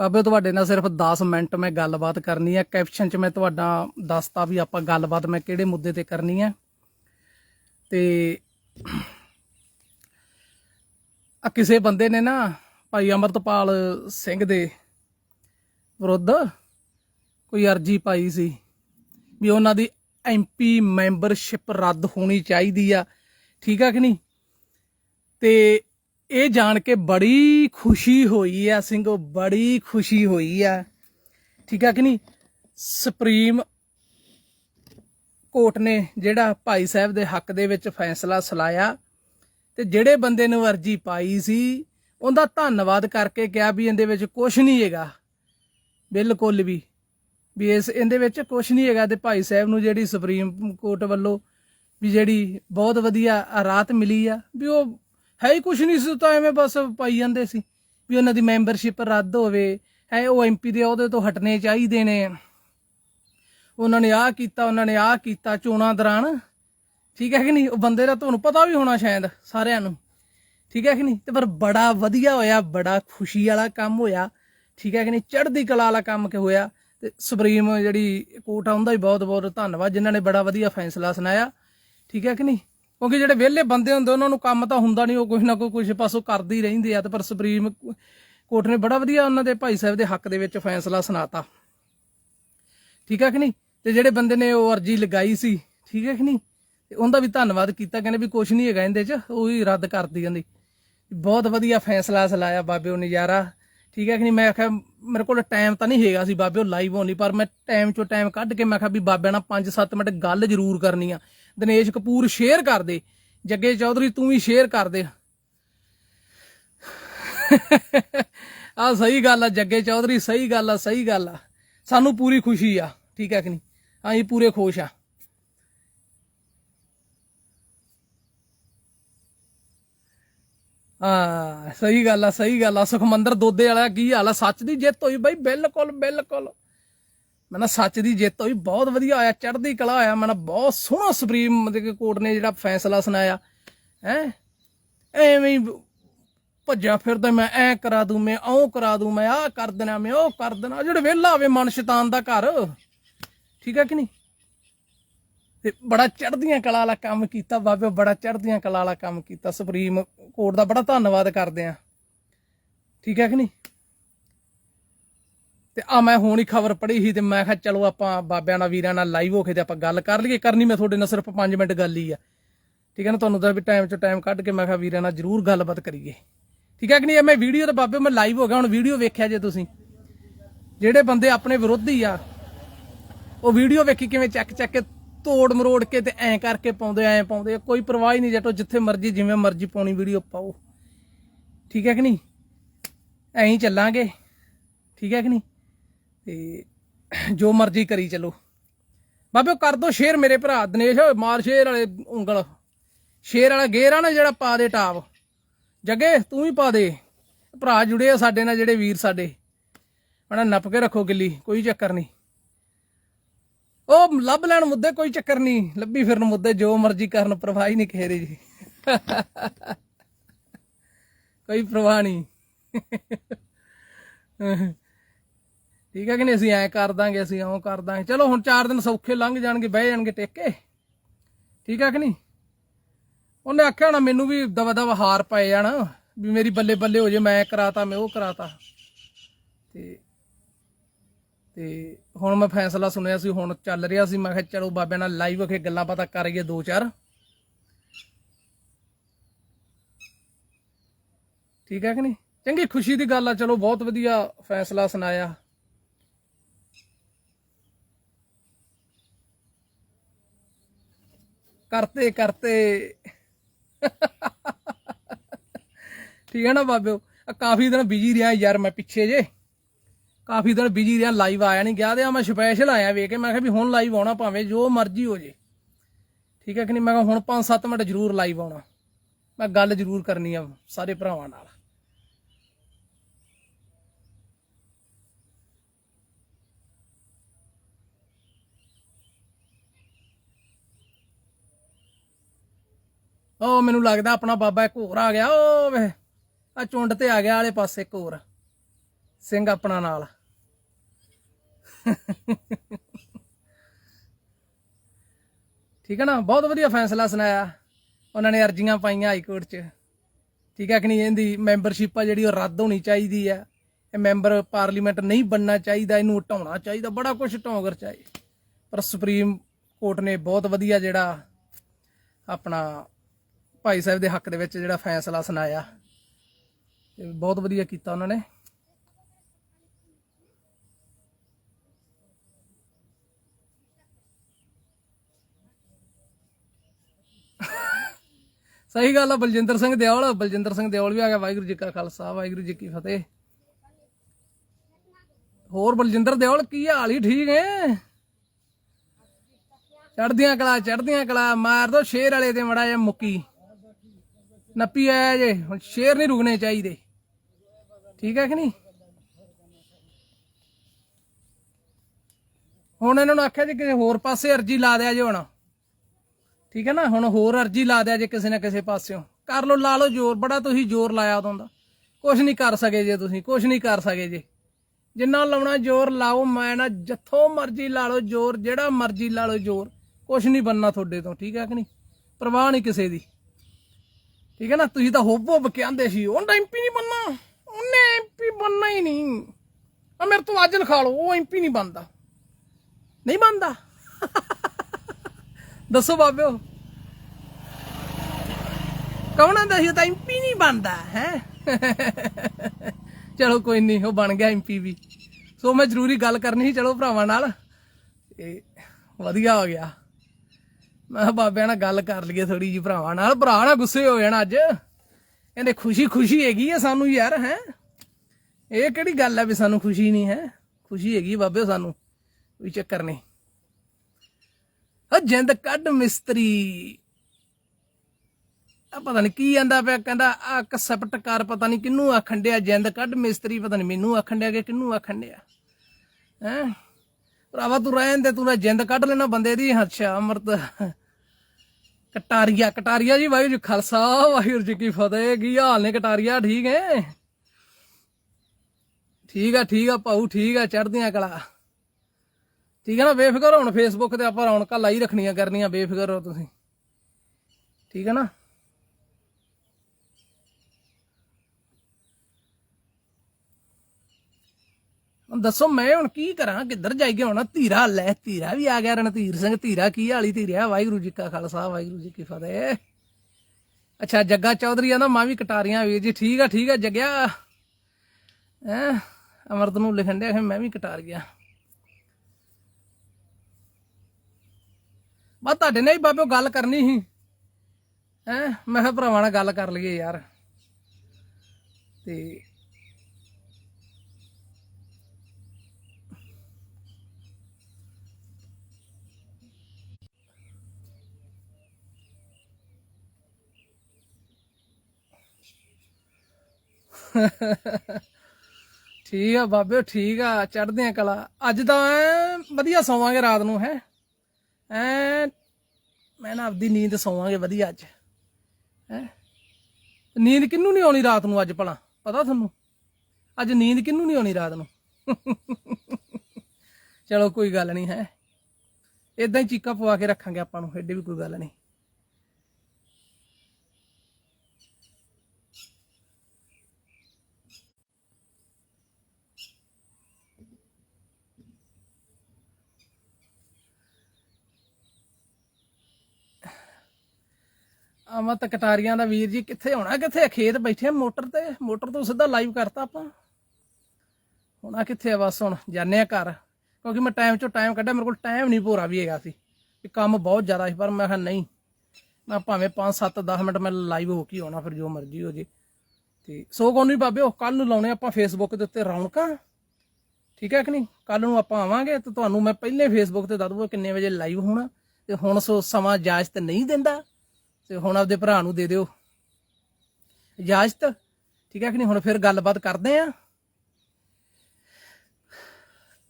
ਬਾਬੇ, ਤੁਹਾਡੇ ਨਾਲ ਸਿਰਫ 10 ਮਿੰਟ ਮੈਂ ਗੱਲਬਾਤ ਕਰਨੀ ਹੈ। ਕੈਪਸ਼ਨ 'ਚ ਮੈਂ ਤੁਹਾਡਾ ਦੱਸਤਾ ਵੀ ਆਪਾਂ ਗੱਲਬਾਤ ਮੈਂ ਕਿਹੜੇ ਮੁੱਦੇ ਤੇ ਕਰਨੀ ਹੈ। ਤੇ ਆ ਕਿਸੇ ਬੰਦੇ ਨੇ ਨਾ ਭਾਈ ਅਮਰਤਪਾਲ ਸਿੰਘ ਦੇ ਵਿਰੁੱਧ ਕੋਈ ਅਰਜੀ ਪਾਈ ਸੀ ਵੀ ਉਹਨਾਂ ਦੀ ਐਮਪੀ ਮੈਂਬਰਸ਼ਿਪ ਰੱਦ ਹੋਣੀ ਚਾਹੀਦੀ ਆ। ਠੀਕ ਆ ਕਿ ਨਹੀਂ? ਤੇ ਇਹ ਜਾਣ ਕੇ ਬੜੀ ਖੁਸ਼ੀ ਹੋਈ ਆ, ਸਿੰਘੋ ਬੜੀ ਖੁਸ਼ੀ ਹੋਈ ਆ। ਠੀਕ ਆ ਕਿ ਨਹੀਂ? ਸੁਪਰੀਮ ਕੋਰਟ ਨੇ ਜਿਹੜਾ ਭਾਈ ਸਾਹਿਬ ਦੇ ਹੱਕ ਦੇ ਵਿੱਚ ਫੈਸਲਾ ਸੁਲਾਇਆ ਤੇ ਜਿਹੜੇ ਬੰਦੇ ਨੂੰ ਅਰਜੀ ਪਾਈ ਸੀ, ਉਹਦਾ ਧੰਨਵਾਦ ਕਰਕੇ ਕਿਹਾ ਵੀ ਇਹਦੇ ਵਿੱਚ ਕੁਝ ਨਹੀਂ ਹੈਗਾ। ਬਿਲਕੁਲ ਵੀ। ਵੀ ਇਸ ਇਹਦੇ ਵਿੱਚ ਕੁਝ ਨਹੀਂ ਹੈਗਾ ਤੇ ਭਾਈ ਸਾਹਿਬ ਨੂੰ ਜਿਹੜੀ ਸੁਪਰੀਮ ਕੋਰਟ ਵੱਲੋਂ ਵੀ ਜਿਹੜੀ ਬਹੁਤ ਵਧੀਆ ਰਾਹਤ ਮਿਲੀ ਆ, ਵੀ ਉਹ ਹੈ ਹੀ ਕੁਝ ਨਹੀਂ ਸੀ ਤਾਂ ਐਵੇਂ ਬਸ ਪਾਈ ਜਾਂਦੇ ਸੀ ਵੀ ਉਹਨਾਂ ਦੀ ਮੈਂਬਰਸ਼ਿਪ ਰੱਦ ਹੋਵੇ। ਹੈ ਉਹ ਐਮਪੀ ਦੇ, ਉਹਦੇ ਤੋਂ ਹਟਣੇ ਚਾਹੀਦੇ ਨੇ। ਉਹਨਾਂ ਨੇ ਆਹ ਕੀਤਾ, ਉਹਨਾਂ ਨੇ ਆਹ ਕੀਤਾ, ਚੋਣਾਂ ਦੌਰਾਨ। ਠੀਕ ਹੈ ਕਿ ਨਹੀਂ? ਉਹ ਬੰਦੇ ਦਾ ਤੁਹਾਨੂੰ ਪਤਾ ਵੀ ਹੋਣਾ ਸ਼ਾਇਦ, ਸਾਰਿਆਂ ਨੂੰ। ਠੀਕ ਹੈ ਕਿ ਨਹੀਂ? ਤੇ ਪਰ ਬੜਾ ਵਧੀਆ ਹੋਇਆ, ਬੜਾ ਖੁਸ਼ੀ ਵਾਲਾ ਕੰਮ ਹੋਇਆ। ਠੀਕ ਹੈ ਕਿ ਨਹੀਂ? ਚੜ੍ਹਦੀ ਕਲਾ ਵਾਲਾ ਕੰਮ ਕਿ ਹੋਇਆ। ਤੇ ਸੁਪਰੀਮ ਜਿਹੜੀ ਕੋਰਟ ਆ, ਉਹਦਾ ਵੀ ਬਹੁਤ ਬਹੁਤ ਧੰਨਵਾਦ, ਜਿਨ੍ਹਾਂ ਨੇ ਬੜਾ ਵਧੀਆ ਫੈਸਲਾ ਸੁਣਾਇਆ। ਠੀਕ ਹੈ ਕਿ ਨਹੀਂ? ਕਿਉਂਕਿ ਜਿਹੜੇ ਵਿਹਲੇ ਬੰਦੇ ਹੁੰਦੇ, ਉਹਨਾਂ ਨੂੰ ਕੰਮ ਤਾਂ ਹੁੰਦਾ ਨਹੀਂ, ਉਹ ਕੁਝ ਨਾ ਕੋਈ ਕੁਝ ਪਾਸੋਂ ਕਰਦੇ ਹੀ ਰਹਿੰਦੇ ਆ ਤੇ ਪਰ ਸੁਪਰੀਮ ਕੋਰਟ ਨੇ ਬੜਾ ਵਧੀਆ ਉਹਨਾਂ ਦੇ ਭਾਈ ਸਾਹਿਬ ਦੇ ਹੱਕ ਦੇ ਵਿੱਚ ਫੈਸਲਾ ਸੁਣਾਤਾ। ਠੀਕ ਹੈ ਕਿ ਨਹੀਂ? ਤੇ ਜਿਹੜੇ ਬੰਦੇ ਨੇ ਉਹ ਅਰਜੀ ਲਗਾਈ ਸੀ, ਠੀਕ ਹੈ ਕਿ ਨਹੀਂ? ਤੇ ਉਹਦਾ ਵੀ ਧੰਨਵਾਦ ਕੀਤਾ, ਕਹਿੰਦੇ ਵੀ ਕੁਝ ਨਹੀਂ ਹੈਗਾ ਇਹਦੇ 'ਚ, ਉਹ ਹੀ ਰੱਦ ਕਰਦੀ ਕਹਿੰਦੀ ਬਹੁਤ ਵਧੀਆ ਫੈਸਲਾ ਸਲਾਇਆ ਬਾਬੇ ਉਹ ਨਜ਼ਾਰਾ। ਠੀਕ ਹੈ ਕਿ ਨਹੀਂ? ਮੈਂ ਆਖਿਆ, ਮੇਰੇ ਕੋਲ ਟਾਈਮ ਤਾਂ ਨਹੀਂ ਹੈਗਾ ਸੀ ਬਾਬੇ, ਉਹ ਲਾਈਵ ਹੋਣੀ ਪਰ ਮੈਂ ਟਾਈਮ ਚੋਂ ਟਾਈਮ ਕੱਢ ਕੇ ਮੈਂ ਆਖਿਆ ਵੀ ਬਾਬਿਆਂ ਨਾਲ 5-7 ਮਿੰਟ ਗੱਲ ਜ਼ਰੂਰ ਕਰਨੀ ਆ। ਦਿਨੇਸ਼ ਕਪੂਰ ਸ਼ੇਅਰ ਕਰ ਦੇ ਜੱਗੇ ਚੌਧਰੀ, ਤੂੰ ਵੀ ਸ਼ੇਅਰ ਕਰ ਦੇ। ਆ ਸਹੀ ਗੱਲ ਆ, ਜੱਗੇ ਚੌਧਰੀ, ਸਹੀ ਗੱਲ ਆ, ਸਹੀ ਗੱਲ ਆ। ਸਾਨੂੰ ਪੂਰੀ ਖੁਸ਼ੀ ਆ, ਠੀਕ ਹੈ ਕਿ ਨਹੀਂ? ਅਸੀਂ ਪੂਰੇ ਖੁਸ਼ ਆ। ਹਾਂ, ਸਹੀ ਗੱਲ ਆ, ਸਹੀ ਗੱਲ ਆ। ਸੁਖਮੰਦਰ ਦੋਦੇ ਵਾਲਾ ਕੀ ਹਾਲ ਆ? ਸੱਚ ਦੀ ਜਿੱਤ ਹੋਈ ਬਈ, ਬਿਲਕੁਲ ਬਿਲਕੁਲ। ਮੈਂ ਨਾ ਸੱਚ ਦੀ ਜਿੱਤ ਹੋਈ, ਬਹੁਤ ਵਧੀਆ ਆਇਆ ਚੜ੍ਹਦੀ ਕਲਾ ਆਇਆ ਮੈਂ ਨਾ ਬਹੁਤ ਸੋਹਣਾ ਸੁਪਰੀਮ ਮਤਲਬ ਕਿ ਕੋਰਟ ਨੇ ਜਿਹੜਾ ਫੈਸਲਾ ਸੁਣਾਇਆ। ਹੈ? ਐਵੇਂ ਭੱਜਿਆ ਫਿਰਦਾ ਮੈਂ, ਐ ਕਰਾ ਦੂੰ ਮੈਂ ਉਹ ਕਰਾ ਦੂੰ ਮੈਂ, ਆਹ ਕਰ ਦੇਣਾ ਮੈਂ, ਉਹ ਕਰ ਦੇਣਾ, ਜਿਹੜੇ ਵਿਹਲਾ ਹੋਵੇ ਮਨ ਸ਼ੈਤਾਨ ਦਾ ਘਰ। ਠੀਕ ਹੈ ਕਿ ਨਹੀਂ? ਤੇ ਬੜਾ ਚੜ੍ਹਦੀਆਂ ਕਲਾ ਵਾਲਾ ਕੰਮ ਕੀਤਾ ਬਾਬੇ, ਬੜਾ ਚੜ੍ਹਦੀਆਂ ਕਲਾ ਵਾਲਾ ਕੰਮ ਕੀਤਾ ਸੁਪਰੀਮ ਕੋਰਟ ਦਾ, ਬੜਾ ਧੰਨਵਾਦ ਕਰਦੇ ਆ ਠੀਕ ਹੈ ਕਿ ਨਹੀਂ? ਤੇ ਆ ਮੈਂ ਹੁਣ ਹੀ ਖਬਰ ਪੜ੍ਹੀ ਸੀ ਤੇ ਮੈਂ ਕਿਹਾ ਚਲੋ ਆਪਾਂ ਬਾਬਿਆਂ ਨਾਲ, ਵੀਰਾਂ ਨਾਲ ਲਾਈਵ ਹੋ ਕੇ ਤੇ ਆਪਾਂ ਗੱਲ ਕਰ ਲਈਏ। ਕਰਨੀ ਮੈਂ ਤੁਹਾਡੇ ਨਾਲ ਸਿਰਫ 5 ਮਿੰਟ ਗੱਲ ਹੀ ਆ। ਠੀਕ ਹੈ ਨਾ? ਤੁਹਾਨੂੰ ਤਾਂ ਵੀ ਟਾਈਮ ਚੋਂ ਟਾਈਮ ਕੱਢ ਕੇ ਮੈਂ ਕਿਹਾ ਵੀਰਾਂ ਨਾਲ ਜ਼ਰੂਰ ਗੱਲਬਾਤ ਕਰੀਏ। ਠੀਕ ਹੈ ਕਿ ਨਹੀਂ? ਇਹ ਮੈਂ ਵੀਡੀਓ ਤੇ ਬਾਬੇ ਮੈਂ ਲਾਈਵ ਹੋ ਗਿਆ, ਹੁਣ ਵੀਡੀਓ ਵੇਖਿਆ ਜੇ ਤੁਸੀਂ। ਜਿਹੜੇ ਬੰਦੇ ਆਪਣੇ ਵਿਰੋਧੀ ਆ, ਉਹ ਵੀਡੀਓ ਵੇਖੀ ਕਿਵੇਂ ਚੱਕ ਚੱਕ ਕੇ ਤੋੜ ਮਰੋੜ ਕੇ ਤੇ ਐਂ ਕਰਕੇ ਪਾਉਂਦੇ, ਐਂ ਪਾਉਂਦੇ ਕੋਈ ਪਰਵਾਹ ਹੀ ਨਹੀਂ ਜੱਟੋ, ਜਿੱਥੇ ਮਰਜ਼ੀ, ਜਿਵੇਂ ਮਰਜ਼ੀ ਪਾਉਣੀ ਵੀਡੀਓ ਪਾਓ। ਠੀਕ ਹੈ ਕਿ ਨਹੀਂ? ਐਂ ਹੀ ਚੱਲਾਂਗੇ। ਠੀਕ ਹੈ ਕਿ ਨਹੀਂ? ਤੇ ਜੋ ਮਰਜ਼ੀ ਕਰੀ ਚਲੋ। ਬਾਬੇ, ਉਹ ਕਰ ਦੋ ਸ਼ੇਰ ਮੇਰੇ ਭਰਾ, ਦਿਨੇਸ਼, ਮਾਰ ਸ਼ੇਰ ਵਾਲੇ ਉਂਗਲ। ਸ਼ੇਰ ਵਾਲਾ ਗੇਰ ਆ ਨਾ ਜਿਹੜਾ ਪਾ ਦੇ ਟਾਪ। ਜੱਗੇ, ਤੂੰ ਵੀ ਪਾ ਦੇ। ਭਰਾ ਜੁੜੇ ਆ ਸਾਡੇ ਨਾਲ, ਜਿਹੜੇ ਵੀਰ ਸਾਡੇ। ਬਣਾ ਨੱਪ ਕੇ ਰੱਖੋ ਗਿੱਲੀ, ਕੋਈ ਚੱਕਰ ਨਹੀਂ। ਉਹ ਲੱਭ ਲੈਣ ਮੁੱਦੇ, ਕੋਈ ਚੱਕਰ ਨਹੀਂ। ਲੱਭੀ ਫਿਰਨ ਮੁੱਦੇ, ਜੋ ਮਰਜ਼ੀ ਕਰਨ, ਪਰਵਾਹ ਹੀ ਨਹੀਂ ਕਿਸੇ ਦੀ। ਜੀ ਕੋਈ ਪਰਵਾਹ ਨਹੀਂ। ਠੀਕ ਹੈ ਕਿ ਨਹੀਂ? ਅਸੀਂ ਐ ਕਰ ਦਾਂਗੇ, ਅਸੀਂ ਐਂ ਕਰ ਦਾਂਗੇ। ਚਲੋ, ਹੁਣ 4 ਦਿਨ ਸੌਖੇ ਲੰਘ ਜਾਣਗੇ, ਬਹਿ ਜਾਣਗੇ ਟੇਕੇ ਠੀਕ ਹੈ ਕਿ ਨਹੀਂ? ਉਹਨੇ ਆਖਿਆ ਹੋਣਾ, ਮੈਨੂੰ ਵੀ ਦਵਾ ਦਵਾ ਹਾਰ ਪਏ ਜਾਣ ਵੀ ਮੇਰੀ ਬੱਲੇ ਬੱਲੇ ਹੋ ਜੇ, ਮੈਂ ਕਰਾਤਾ, ਮੈਂ ਉਹ ਕਰਾਤਾ। ਤੇ ਤੇ ਹੁਣ ਮੈਂ ਫੈਸਲਾ ਸੁਣਿਆ ਸੀ, ਹੁਣ ਚੱਲ ਰਿਹਾ ਸੀ। ਮੈਂ ਕਿਹਾ, ਚਲੋ ਬਾਬਿਆਂ ਨਾਲ ਲਾਈਵ ਅਖੇ ਗੱਲਾਂ ਬਾਤਾਂ ਕਰੀਏ ਦੋ ਚਾਰ। ਠੀਕ ਹੈ ਕਿ ਨਹੀਂ? ਚੰਗੀ ਖੁਸ਼ੀ ਦੀ ਗੱਲ ਆ। ਚਲੋ, ਬਹੁਤ ਵਧੀਆ ਫੈਸਲਾ ਸੁਣਾਇਆ। ਕਰਤੇ ਕਰਤੇ ਠੀਕ ਹੈ ਨਾ ਬਾਬਿਓ? ਕਾਫੀ ਦਿਨ ਬਿਜ਼ੀ ਰਿਹਾ ਯਾਰ ਮੈਂ ਪਿੱਛੇ ਜੇ। ਕਾਫੀ ਦਿਨ ਬਿਜ਼ੀ ਰਿਹਾ ਲਾਈਵ ਆਇਆ ਨਹੀਂ ਗਿਆ ਤੇ ਮੈਂ ਸਪੈਸ਼ਲ ਆਇਆ ਵੇਖ ਕੇ। ਮੈਂ ਕਿਹਾ ਵੀ ਹੁਣ ਲਾਈਵ ਆਉਣਾ ਭਾਵੇਂ ਜੋ ਮਰਜ਼ੀ ਹੋ ਜੇ। ਠੀਕ ਹੈ ਕਿ ਨਹੀਂ? ਮੈਂ ਕਿਹਾ ਹੁਣ 5-7 ਮਿੰਟ ਜ਼ਰੂਰ ਲਾਈਵ ਆਉਣਾ। ਮੈਂ ਗੱਲ ਜ਼ਰੂਰ ਕਰਨੀ ਆ ਸਾਰੇ ਭਰਾਵਾਂ ਨਾਲ। ਉਹ ਮੈਨੂੰ ਲੱਗਦਾ ਆਪਣਾ ਬਾਬਾ ਇੱਕ ਹੋਰ ਆ ਗਿਆ। ਉਹ ਵੇ ਆ ਚੁੰਡ ਤੇ ਆ ਗਿਆ ਵਾਲੇ ਪਾਸੇ ਇੱਕ ਹੋਰ। ਸਿੰਘ ਆਪਣਾ ਨਾਲ। ਠੀਕ ਹੈ ਨਾ? ਬਹੁਤ ਵਧੀਆ ਫੈਸਲਾ ਸੁਣਾਇਆ। ਉਹਨਾਂ ਨੇ ਅਰਜ਼ੀਆਂ ਪਾਈਆਂ ਹਾਈ ਕੋਰਟ 'ਚ। ਠੀਕ ਹੈ ਕਿ ਨਹੀਂ? ਇਹਦੀ ਮੈਂਬਰਸ਼ਿਪ ਆ ਜਿਹੜੀ ਉਹ ਰੱਦ ਹੋਣੀ ਚਾਹੀਦੀ ਆ। ਇਹ ਮੈਂਬਰ ਪਾਰਲੀਮੈਂਟ ਨਹੀਂ ਬਣਨਾ ਚਾਹੀਦਾ, ਇਹਨੂੰ ਹਟਾਉਣਾ ਚਾਹੀਦਾ। ਬੜਾ ਕੁਝ ਢੋਂਗਰ ਚਾਹੀ ਪਰ ਸੁਪਰੀਮ ਕੋਰਟ ਨੇ ਬਹੁਤ ਵਧੀਆ ਜਿਹੜਾ ਆਪਣਾ ਭਾਈ ਸਾਹਿਬ ਦੇ ਹੱਕ ਦੇ ਵਿੱਚ ਜਿਹੜਾ ਫੈਸਲਾ ਸੁਣਾਇਆ। ਤੇ ਬਹੁਤ ਵਧੀਆ ਕੀਤਾ ਉਹਨਾਂ ਨੇ। ਸਹੀ ਗੱਲ ਆ, ਬਲਜਿੰਦਰ ਸਿੰਘ ਦਿਓਲ। ਬਲਜਿੰਦਰ ਸਿੰਘ ਦਿਓਲ ਵੀ ਆ ਗਿਆ, ਵਾਹਿਗੁਰੂ ਜੀ ਕਾ ਖਾਲਸਾ, ਵਾਹਿਗੁਰੂ ਜੀ ਕੀ ਫਤਿਹ। ਹੋਰ ਬਲਜਿੰਦਰ ਦਿਓਲ, ਕੀ ਹਾਲ ਹੀ ਠੀਕ ਹੈ? ਚੜਦੀਆਂ ਕਲਾ ਚੜਦੀਆਂ ਕਲਾ, ਮਾਰ ਦੋ ਸ਼ੇਰ ਵਾਲੇ ਤੇ ਮੜਾ ਜਿਹਾ ਮੁੱਕੀ। ਨੱਪੀ ਆਇਆ ਜੇ, ਹੁਣ ਸ਼ੇਰ ਨਹੀਂ ਰੁਕਣੇ ਚਾਹੀਦੇ। ਠੀਕ ਹੈ ਕਿ ਨਹੀਂ? ਹੁਣ ਇਹਨਾਂ ਨੂੰ ਆਖਿਆ ਜੇ ਕਿਸੇ ਹੋਰ ਪਾਸੇ ਅਰਜੀ ਲਾ ਦਿਆ ਜੇ ਹੁਣ। ਠੀਕ ਹੈ ਨਾ? ਹੁਣ ਹੋਰ ਅਰਜੀ ਲਾ ਦਿਆ ਜੇ ਕਿਸੇ ਨਾ ਕਿਸੇ ਪਾਸਿਓਂ। ਕਰ ਲੋ ਲਾ ਲਓ ਜ਼ੋਰ। ਬੜਾ ਤੁਸੀਂ ਜ਼ੋਰ ਲਾਇਆ ਉਦੋਂ ਦਾ। ਕੁਝ ਨਹੀਂ ਕਰ ਸਕੇ ਜੇ ਤੁਸੀਂ ਕੁਝ ਨਹੀਂ ਕਰ ਸਕੇ ਜੇ। ਜਿੰਨਾ ਲਾਉਣਾ ਜ਼ੋਰ ਲਾਓ, ਮੈਂ ਨਾ ਜਿੱਥੋਂ ਮਰਜ਼ੀ ਲਾ ਲਓ ਜ਼ੋਰ, ਜਿਹੜਾ ਮਰਜ਼ੀ ਲਾ ਲਓ ਜ਼ੋਰ। ਕੁਝ ਨਹੀਂ ਬੰਨਾ ਤੁਹਾਡੇ ਤੋਂ, ਠੀਕ ਹੈ ਕਿ ਨਹੀਂ? ਪਰਵਾਹ ਨਹੀਂ ਕਿਸੇ ਦੀ। ਠੀਕ ਹੈ ਨਾ? ਤੁਸੀਂ ਤਾਂ ਹੋਬ ਹੋਬ ਕਹਿੰਦੇ ਸੀ ਉਹ ਐਮਪੀ ਨਹੀਂ ਬੰਨਾ ਉਹਨੇ ਐਮਪੀ ਬੰਨਾ ਹੀ ਨਹੀਂ। ਆ ਮੇਰੇ ਤੋਂ ਅੱਜ ਲਿਖਾ ਲਓ, ਉਹ ਐਮਪੀ ਨਹੀਂ ਬੰਦਾ ਨਹੀਂ ਬੰਦਾ ਦੱਸੋ ਬਾਬਿਓ। ਕੌਣ ਆਂਦਾ ਸੀ, ਉਹ ਤਾਂ ਐਮਪੀ ਨਹੀਂ ਬਣਦਾ, ਹੈ? ਚਲੋ ਕੋਈ ਨਹੀਂ, ਉਹ ਬਣ ਗਿਆ ਐਮਪੀ ਵੀ। ਸੋ ਮੈਂ ਜ਼ਰੂਰੀ ਗੱਲ ਕਰਨੀ ਸੀ, ਚਲੋ ਭਰਾਵਾਂ ਨਾਲ। ਇਹ ਵਧੀਆ ਹੋ ਗਿਆ। ਮੈਂ ਕਿਹਾ ਬਾਬਿਆਂ ਨਾਲ ਗੱਲ ਕਰ ਲਈਏ ਥੋੜੀ ਜੀ ਭਰਾਵਾਂ ਨਾਲ। ਭਰਾ ਨਾ ਗੁੱਸੇ ਹੋ ਜਾਣਾ ਅੱਜ। ਕਹਿੰਦੇ ਖੁਸ਼ੀ ਖੁਸ਼ੀ ਹੈਗੀ ਆ ਸਾਨੂੰ ਯਾਰ, ਹੈ? ਇਹ ਕਿਹੜੀ ਗੱਲ ਹੈ ਵੀ ਸਾਨੂੰ ਖੁਸ਼ੀ ਨਹੀਂ, ਹੈ? ਖੁਸ਼ੀ ਹੈਗੀ ਆ ਬਾਬਿਓ ਸਾਨੂੰ, ਕੋਈ ਚੱਕਰ ਨਹੀਂ। ਆ ਜਿੰਦ ਕੱਢ ਮਿਸਤਰੀ। ਆ ਪਤਾ ਨਹੀਂ ਕੀ ਆਂਦਾ ਪਿਆ, ਕਹਿੰਦਾ ਆ ਕਸਪਟ ਕਰ ਪਤਾ ਨਹੀਂ ਕਿੰਨੂੰ ਆਖਣ ਡਿਆ ਜਿੰਦ ਕੱਢ ਮਿਸਤਰੀ, ਪਤਾ ਨਹੀਂ ਮੈਨੂੰ ਆਖਣ ਡਿਆ ਕਿ ਕਿੰਨੂੰ ਆਖਣ ਡਿਆ। ਹੈ? ਭਰਾਵਾ, ਤੂੰ ਰਹਿਣ ਦੇ, ਤੂੰ ਨਾ ਜਿੰਦ ਕੱਢ ਲੈਣਾ ਬੰਦੇ ਦੀ। ਅੱਛਾ, ਅਮਰਤ। ਕਟਾਰੀਆ ਕਟਾਰੀਆ ਜੀ, ਵਾਹਿਗੁਰੂ ਜੀ ਖਾਲਸਾ, ਵਾਹਿਗੁਰੂ ਜੀ ਕੀ ਫਤਿਹ। ਕੀ ਹਾਲ ਨੇ ਕਟਾਰੀਆ? ਠੀਕ ਹੈ? ਠੀਕ ਆ ਠੀਕ ਆ ਭਾਊ, ਠੀਕ ਆ ਚੜਦੀਆਂ ਕਲਾ। ਠੀਕ ਹੈ ਨਾ, ਬੇਫਿਕਰ ਹੁਣ। ਫੇਸਬੁੱਕ ਤੇ ਆਪਾਂ ਰੌਣਕਾਂ ਲਾਈ ਰੱਖਣੀਆਂ ਕਰਨੀਆਂ, ਬੇਫਿਕਰ ਹੋ ਤੁਸੀਂ। ਠੀਕ ਹੈ ਨਾ? ਹੁਣ ਦੱਸੋ ਮੈਂ ਹੁਣ ਕੀ ਕਰਾਂ? ਕਿੱਧਰ ਜਾਈਏ ਹੁਣ? ਧੀਰਾ ਲੈ, ਧੀਰਾ ਵੀ ਆ ਗਿਆ ਰਣਧੀਰ ਸਿੰਘ, ਧੀਰਾ ਕੀ ਹਾਲੀ ਧੀਰਿਆ ਵਾਹਿਗੁਰੂ ਜੀ ਕਾ ਖਾਲਸਾ, ਵਾਹਿਗੁਰੂ ਜੀ ਕੀ ਫਤਿਹ। ਅੱਛਾ, ਜੱਗਾ ਚੌਧਰੀ ਆਂਦਾ ਮਾਂ ਵੀ ਕਟਾਰੀਆਂ ਵੀਰ ਜੀ, ਠੀਕ ਆ ਠੀਕ ਆ, ਜੱਗਿਆ। ਹੈ? ਅਮਰਤ ਨੂੰ ਲਿਖਣ ਡਿਆ ਮੈਂ ਵੀ ਕਟਾਰ ਗਿਆ। ਬਾ ਤੁਹਾਡੇ ਨਾਲ ਹੀ ਬਾਬਿਓ ਗੱਲ ਕਰਨੀ ਸੀ। ਹੈ? ਮੈਂ ਕਿਹਾ ਭਰਾਵਾਂ ਨਾਲ ਗੱਲ ਕਰ ਲਈਏ ਯਾਰ। ਤੇ ਠੀਕ ਆ ਬਾਬੇ, ਠੀਕ ਆ ਚੜਦੇ ਆ ਕਲਾ। ਅੱਜ ਤਾਂ ਐਂ ਵਧੀਆ ਸੌਵਾਂਗੇ ਰਾਤ ਨੂੰ, ਹੈ। ਐ ਮੈਂ ਨਾ ਆਪਦੀ ਨੀਂਦ ਸੌਵਾਂਗੇ ਵਧੀਆ ਅੱਜ, ਹੈ। ਨੀਂਦ ਕਿੰਨੂੰ ਨਹੀਂ ਆਉਣੀ ਰਾਤ ਨੂੰ ਅੱਜ ਭਲਾ? ਪਤਾ ਤੁਹਾਨੂੰ? ਅੱਜ ਨੀਂਦ ਕਿੰਨੂੰ ਨਹੀਂ ਆਉਣੀ ਰਾਤ ਨੂੰ? ਚਲੋ ਕੋਈ ਗੱਲ ਨਹੀਂ, ਹੈ। ਇਦਾਂ ਹੀ ਚੀਕਾ ਪਵਾ ਕੇ ਰੱਖਾਂਗੇ ਆਪਾਂ ਨੂੰ ਐਡੇ ਵੀ ਕੋਈ ਗੱਲ ਨਹੀਂ। ਅਮਤ ਕਟਾਰੀਆਂ ਦਾ ਵੀਰ ਜੀ ਕਿੱਥੇ ਹੋਣਾ, ਕਿੱਥੇ ਖੇਤ ਬੈਠੇ ਆ ਮੋਟਰ ਤੇ, ਮੋਟਰ ਤੋਂ ਸਿੱਧਾ ਲਾਈਵ ਕਰਤਾ ਆਪਾਂ। ਹੋਣਾ ਕਿੱਥੇ ਆ ਬਸ ਹੁਣ ਜਾਣੇ ਆ ਘਰ। ਕਿਉਂਕਿ ਮੈਂ ਟਾਈਮ ਚੋਂ ਟਾਈਮ ਕੱਢਿਆ, ਮੇਰੇ ਕੋਲ ਟਾਈਮ ਨਹੀਂ ਪੂਰਾ ਵੀ ਹੈਗਾ ਸੀ। ਵੀ ਕੰਮ ਬਹੁਤ ਜ਼ਿਆਦਾ ਸੀ, ਪਰ ਮੈਂ ਕਿਹਾ ਨਹੀਂ। ਮੈਂ ਭਾਵੇਂ 5 7 10 ਮਿੰਟ ਮੈਂ ਲਾਈਵ ਹੋ ਕੇ ਆਉਣਾ, ਫਿਰ ਜੋ ਮਰਜ਼ੀ ਹੋ ਜੇ। ਤੇ ਸੋ ਕੋਈ ਨਹੀਂ ਬਾਬਿਓ ਕੱਲ ਨੂੰ ਲਾਉਣੇ ਆਪਾਂ ਫੇਸਬੁੱਕ ਦੇ ਉੱਤੇ ਰੌਣਕਾਂ। ਠੀਕ ਹੈ ਕਿ ਨਹੀਂ? ਕੱਲ ਨੂੰ ਆਪਾਂ ਆਵਾਂਗੇ ਤੇ ਤੁਹਾਨੂੰ ਮੈਂ ਪਹਿਲੇ ਫੇਸਬੁੱਕ ਤੇ ਦੱਸ ਦੂੰਗਾ ਕਿੰਨੇ ਵਜੇ ਲਾਈਵ ਹੋਣਾ। ਤੇ ਹੁਣ ਸੋ ਸਮਾਂ ਜਾਇਜ਼ ਇਜਾਜ਼ਤ ਨਹੀਂ ਦਿੰਦਾ। ਤੇ ਹੁਣ ਆਪਦੇ ਭਰਾ ਨੂੰ ਦੇ ਦਿਓ। ਇਜਾਜ਼ਤ, ਠੀਕ ਹੈ ਕਿ ਨਹੀਂ? ਹੁਣ ਫਿਰ ਗੱਲਬਾਤ ਕਰਦੇ ਆਂ